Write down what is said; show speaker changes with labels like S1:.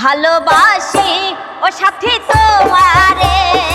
S1: ভালোবাসি ও সাথী তোমারে।